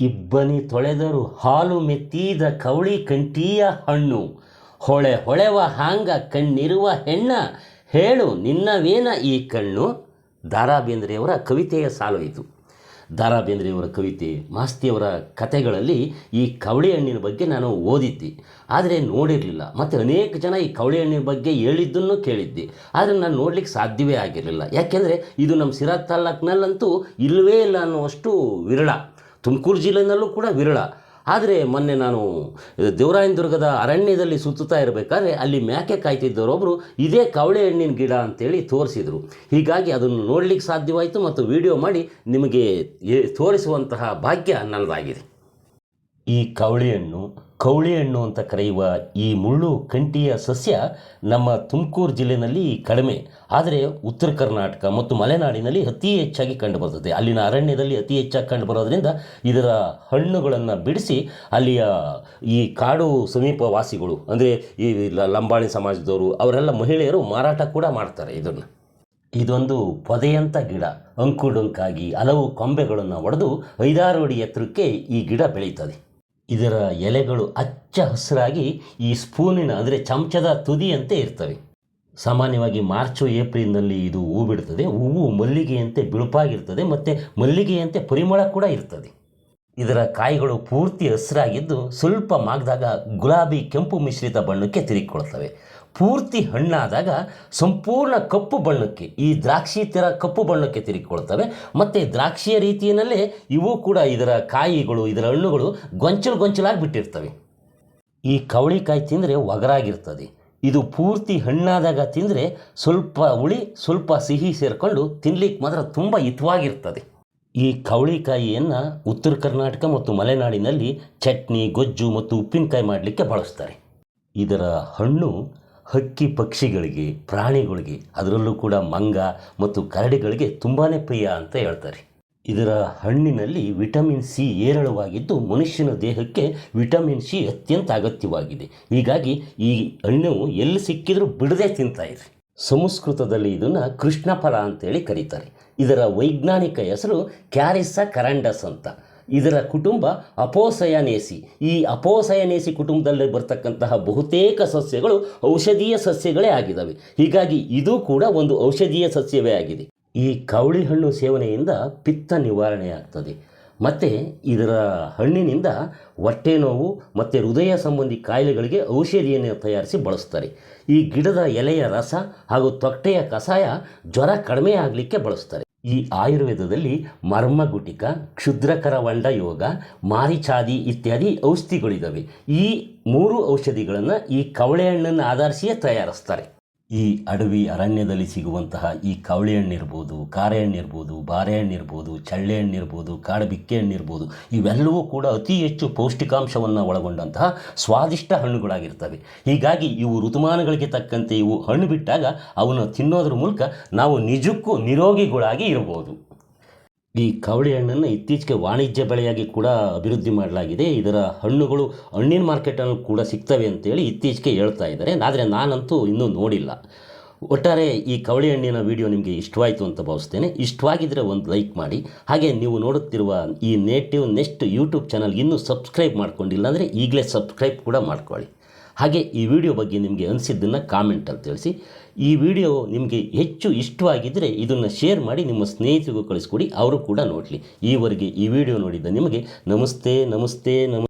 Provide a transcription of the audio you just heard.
ಇಬ್ಬನಿ ತೊಳೆದರು ಹಾಲು ಮೆತ್ತೀದ ಕವಳಿ ಕಂಠೀಯ ಹಣ್ಣು. ಹೊಳೆ ಹೊಳೆವ ಹಾಂಗ ಕಣ್ಣಿರುವ ಹೆಣ್ಣ, ಹೇಳು ನಿನ್ನವೇನ ಈ ಕಣ್ಣು? ದಾರಾ ಬೇಂದ್ರೆಯವರ ಕವಿತೆಯ ಸಾಲು ಇದು. ದಾರಾ ಬೇಂದ್ರೆಯವರ ಕವಿತೆ ಮಾಸ್ತಿಯವರ ಕಥೆಗಳಲ್ಲಿ ಈ ಕವಳಿ ಹಣ್ಣಿನ ಬಗ್ಗೆ ನಾನು ಓದಿದ್ದೆ. ಆದರೆ ನೋಡಿರಲಿಲ್ಲ. ಮತ್ತು ಅನೇಕ ಜನ ಈ ಕವಳಿ ಹಣ್ಣಿನ ಬಗ್ಗೆ ಹೇಳಿದ್ದನ್ನು ಕೇಳಿದ್ದೆ. ಆದರೆ ನಾನು ನೋಡಲಿಕ್ಕೆ ಸಾಧ್ಯವೇ ಆಗಿರಲಿಲ್ಲ. ಯಾಕೆಂದರೆ ಇದು ನಮ್ಮ ಸಿರಾ ತಾಲ್ಲೂಕಿನಲ್ಲಂತೂ ಇಲ್ಲವೇ ಇಲ್ಲ ಅನ್ನುವಷ್ಟು ವಿರಳ. ತುಮಕೂರು ಜಿಲ್ಲೆಯಲ್ಲೂ ಕೂಡ ವಿರಳ. ಆದರೆ ಮೊನ್ನೆ ನಾನು ದೇವರಾಯನದುರ್ಗದ ಅರಣ್ಯದಲ್ಲಿ ಸುತ್ತುತ್ತಾ ಇರಬೇಕಾದ್ರೆ ಅಲ್ಲಿ ಮ್ಯಾಕೆ ಕಾಯ್ತಿದ್ದವರೊಬ್ಬರು ಇದೇ ಕವಳೆ ಹಣ್ಣಿನ ಗಿಡ ಅಂತೇಳಿ ತೋರಿಸಿದರು. ಹೀಗಾಗಿ ಅದನ್ನು ನೋಡಲಿಕ್ಕೆ ಸಾಧ್ಯವಾಯಿತು ಮತ್ತು ವಿಡಿಯೋ ಮಾಡಿ ನಿಮಗೆ ತೋರಿಸುವಂತಹ ಭಾಗ್ಯ ನನ್ನದಾಗಿದೆ. ಈ ಕವಳಿ ಹಣ್ಣು ಕವಳಿ ಹಣ್ಣು ಅಂತ ಕರೆಯುವ ಈ ಮುಳ್ಳು ಕಂಠಿಯ ಸಸ್ಯ ನಮ್ಮ ತುಮಕೂರು ಜಿಲ್ಲೆಯಲ್ಲಿ ಕಡಿಮೆ. ಆದರೆ ಉತ್ತರ ಕರ್ನಾಟಕ ಮತ್ತು ಮಲೆನಾಡಿನಲ್ಲಿ ಅತಿ ಹೆಚ್ಚಾಗಿ ಕಂಡುಬರುತ್ತದೆ. ಅಲ್ಲಿನ ಅರಣ್ಯದಲ್ಲಿ ಅತಿ ಹೆಚ್ಚಾಗಿ ಕಂಡುಬರೋದ್ರಿಂದ ಇದರ ಹಣ್ಣುಗಳನ್ನು ಬಿಡಿಸಿ ಅಲ್ಲಿಯ ಈ ಕಾಡು ಸಮೀಪ ವಾಸಿಗಳು ಅಂದರೆ ಈ ಲಂಬಾಣಿ ಸಮಾಜದವರು, ಅವರೆಲ್ಲ ಮಹಿಳೆಯರು ಮಾರಾಟ ಕೂಡ ಮಾಡ್ತಾರೆ ಇದನ್ನು. ಇದೊಂದು ಪೊದೆಯಂಥ ಗಿಡ. ಅಂಕುಡೊಂಕಾಗಿ ಹಲವು ಕೊಂಬೆಗಳನ್ನು ಒಡೆದು ಐದಾರು ಅಡಿ ಎತ್ತರಕ್ಕೆ ಈ ಗಿಡ ಬೆಳೀತದೆ. ಇದರ ಎಲೆಗಳು ಹಚ್ಚ ಹಸಿರಾಗಿ ಈ ಸ್ಪೂನಿನ, ಅಂದರೆ ಚಮಚದ ತುದಿಯಂತೆ ಇರ್ತವೆ. ಸಾಮಾನ್ಯವಾಗಿ ಮಾರ್ಚು, ಏಪ್ರಿಲ್ನಲ್ಲಿ ಇದು ಹೂ ಬಿಡ್ತದೆ. ಹೂವು ಮಲ್ಲಿಗೆಯಂತೆ ಬಿಳುಪಾಗಿರ್ತದೆ, ಮತ್ತು ಮಲ್ಲಿಗೆಯಂತೆ ಪರಿಮಳ ಕೂಡ ಇರ್ತದೆ. ಇದರ ಕಾಯಿಗಳು ಪೂರ್ತಿ ಹಸಿರಾಗಿದ್ದು ಸ್ವಲ್ಪ ಮಾಗಿದಾಗ ಗುಲಾಬಿ ಕೆಂಪು ಮಿಶ್ರಿತ ಬಣ್ಣಕ್ಕೆ ತಿರುಗಿಕೊಳ್ತವೆ ಪೂರ್ತಿ ಹಣ್ಣಾದಾಗ ಸಂಪೂರ್ಣ ಕಪ್ಪು ಬಣ್ಣಕ್ಕೆ, ಈ ದ್ರಾಕ್ಷಿ ಥರ ಕಪ್ಪು ಬಣ್ಣಕ್ಕೆ ತಿರುಗಿಕೊಳ್ತವೆ ಮತ್ತು ದ್ರಾಕ್ಷಿಯ ರೀತಿಯಲ್ಲೇ ಇವು ಕೂಡ ಇದರ ಕಾಯಿಗಳು, ಇದರ ಹಣ್ಣುಗಳು ಗೊಂಚಲು ಗೊಂಚಲಾಗಿ ಬಿಟ್ಟಿರ್ತವೆ ಈ ಕವಳಿಕಾಯಿ ತಿಂದರೆ ಒಗರಾಗಿರ್ತದೆ. ಇದು ಪೂರ್ತಿ ಹಣ್ಣಾದಾಗ ತಿಂದರೆ ಸ್ವಲ್ಪ ಹುಳಿ, ಸ್ವಲ್ಪ ಸಿಹಿ ಸೇರಿಕೊಂಡು ತಿನ್ಲಿಕ್ಕೆ ಮಾತ್ರ ತುಂಬ ಹಿತವಾಗಿರ್ತದೆ. ಈ ಕವಳಿಕಾಯಿಯನ್ನು ಉತ್ತರ ಕರ್ನಾಟಕ ಮತ್ತು ಮಲೆನಾಡಿನಲ್ಲಿ ಚಟ್ನಿ, ಗೊಜ್ಜು ಮತ್ತು ಉಪ್ಪಿನಕಾಯಿ ಮಾಡಲಿಕ್ಕೆ ಬಳಸ್ತಾರೆ. ಇದರ ಹಣ್ಣು ಹಕ್ಕಿ ಪಕ್ಷಿಗಳಿಗೆ, ಪ್ರಾಣಿಗಳಿಗೆ, ಅದರಲ್ಲೂ ಕೂಡ ಮಂಗ ಮತ್ತು ಕರಡಿಗಳಿಗೆ ತುಂಬಾ ಪ್ರಿಯ ಅಂತ ಹೇಳ್ತಾರೆ. ಇದರ ಹಣ್ಣಿನಲ್ಲಿ ವಿಟಮಿನ್ ಸಿ ಹೇರಳವಾಗಿದ್ದು ಮನುಷ್ಯನ ದೇಹಕ್ಕೆ ವಿಟಮಿನ್ ಸಿ ಅತ್ಯಂತ ಅಗತ್ಯವಾಗಿದೆ. ಹೀಗಾಗಿ ಈ ಹಣ್ಣು ಎಲ್ಲಿ ಸಿಕ್ಕಿದರೂ ಬಿಡದೆ ತಿಂತಾ ಇರಿ. ಸಂಸ್ಕೃತದಲ್ಲಿ ಇದನ್ನು ಕೃಷ್ಣ ಫಲ ಅಂತೇಳಿ ಕರೀತಾರೆ. ಇದರ ವೈಜ್ಞಾನಿಕ ಹೆಸರು ಕ್ಯಾರಿಸ್ಸ ಕರಂಡಸ್ ಅಂತ. ಇದರ ಕುಟುಂಬ ಅಪೋಸಯನೇಸಿ. ಈ ಅಪೋಸಯನೇಸಿ ಕುಟುಂಬದಲ್ಲಿ ಬರ್ತಕ್ಕಂತಹ ಬಹುತೇಕ ಸಸ್ಯಗಳು ಔಷಧೀಯ ಸಸ್ಯಗಳೇ ಆಗಿದ್ದಾವೆ ಹೀಗಾಗಿ ಇದು ಕೂಡ ಒಂದು ಔಷಧೀಯ ಸಸ್ಯವೇ ಆಗಿದೆ. ಈ ಕವಳಿ ಹಣ್ಣು ಸೇವನೆಯಿಂದ ಪಿತ್ತ ನಿವಾರಣೆ ಆಗ್ತದೆ ಮತ್ತು ಇದರ ಹಣ್ಣಿನಿಂದ ಹೊಟ್ಟೆ ನೋವು ಮತ್ತು ಹೃದಯ ಸಂಬಂಧಿ ಕಾಯಿಲೆಗಳಿಗೆ ಔಷಧಿಯನ್ನು ತಯಾರಿಸಿ ಬಳಸ್ತಾರೆ. ಈ ಗಿಡದ ಎಲೆಯ ರಸ ಹಾಗೂ ತೊಟ್ಟೆಯ ಕಷಾಯ ಜ್ವರ ಕಡಿಮೆ ಆಗಲಿಕ್ಕೆ ಬಳಸ್ತಾರೆ. ಈ ಆಯುರ್ವೇದದಲ್ಲಿ ಮರ್ಮಗುಟಿಕ ಕ್ಷುದ್ರಕರವಂಡ ಯೋಗ, ಮಾರಿಚಾದಿ ಇತ್ಯಾದಿ ಔಷಧಿಗಳಿದ್ದಾವೆ ಈ ಮೂರು ಔಷಧಿಗಳನ್ನು ಈ ಕವಳೆ ಹಣ್ಣನ್ನು ಆಧರಿಸಿಯೇ ತಯಾರಿಸ್ತಾರೆ. ಈ ಅಡವಿ ಅರಣ್ಯದಲ್ಲಿ ಸಿಗುವಂತಹ ಈ ಕವಳೆ ಹಣ್ಣು ಇರ್ಬೋದು ಕಾರೆ ಹಣ್ಣು ಇರ್ಬೋದು ಬಾರೆಹಣ್ಣು ಇರ್ಬೋದು ಚಳ್ಳೆ ಹಣ್ಣು ಇರ್ಬೋದು ಕಾಡು ಬಿಕ್ಕೆ ಹಣ್ಣು ಇರ್ಬೋದು ಇವೆಲ್ಲವೂ ಕೂಡ ಅತಿ ಹೆಚ್ಚು ಪೌಷ್ಟಿಕಾಂಶವನ್ನು ಒಳಗೊಂಡಂತಹ ಸ್ವಾದಿಷ್ಟ ಹಣ್ಣುಗಳಾಗಿರ್ತವೆ. ಹೀಗಾಗಿ ಇವು ಋತುಮಾನಗಳಿಗೆ ತಕ್ಕಂತೆ ಇವು ಹಣ್ಣು ಬಿಟ್ಟಾಗ ಅವನ್ನು ತಿನ್ನೋದ್ರ ಮೂಲಕ ನಾವು ನಿಜಕ್ಕೂ ನಿರೋಗಿಗಳಾಗಿ ಇರಬಹುದು ಈ ಕವಳಿ ಹಣ್ಣನ್ನು ಇತ್ತೀಚೆಗೆ ವಾಣಿಜ್ಯ ಬೆಳೆಯಾಗಿ ಕೂಡ ಅಭಿವೃದ್ಧಿ ಮಾಡಲಾಗಿದೆ. ಇದರ ಹಣ್ಣುಗಳು ಹಣ್ಣಿನ ಮಾರ್ಕೆಟಲ್ಲಿ ಕೂಡ ಸಿಗ್ತವೆ ಅಂತೇಳಿ ಇತ್ತೀಚೆಗೆ ಹೇಳ್ತಾ ಇದ್ದಾರೆ. ಆದರೆ ನಾನಂತೂ ಇನ್ನೂ ನೋಡಿಲ್ಲ. ಒಟ್ಟಾರೆ ಈ ಕವಳಿ ಹಣ್ಣಿನ ವಿಡಿಯೋ ನಿಮಗೆ ಇಷ್ಟವಾಯಿತು ಅಂತ ಭಾವಿಸ್ತೇನೆ. ಇಷ್ಟವಾಗಿದ್ದರೆ ಒಂದು ಲೈಕ್ ಮಾಡಿ. ಹಾಗೆ ನೀವು ನೋಡುತ್ತಿರುವ ಈ ನೇಟಿವ್ ನೆಕ್ಸ್ಟ್ ಯೂಟ್ಯೂಬ್ ಚಾನಲ್ ಇನ್ನೂ ಸಬ್ಸ್ಕ್ರೈಬ್ ಮಾಡ್ಕೊಂಡಿಲ್ಲ ಅಂದರೆ ಈಗಲೇ ಸಬ್ಸ್ಕ್ರೈಬ್ ಕೂಡ ಮಾಡ್ಕೊಳ್ಳಿ. ಹಾಗೆ ಈ ವಿಡಿಯೋ ಬಗ್ಗೆ ನಿಮಗೆ ಅನಿಸಿದ್ದನ್ನು ಕಾಮೆಂಟಲ್ಲಿ ತಿಳಿಸಿ. ಈ ವಿಡಿಯೋ ನಿಮಗೆ ಹೆಚ್ಚು ಇಷ್ಟವಾಗಿದ್ದರೆ ಇದನ್ನು ಶೇರ್ ಮಾಡಿ ನಿಮ್ಮ ಸ್ನೇಹಿತರಿಗೂ ಕಳಿಸ್ಕೊಡಿ. ಅವರು ಕೂಡ ನೋಡಲಿ. ಈವರೆಗೆ ಈ ವಿಡಿಯೋ ನೋಡಿದ್ದ ನಿಮಗೆ ನಮಸ್ತೆ ನಮಸ್ತೆ, ನಮ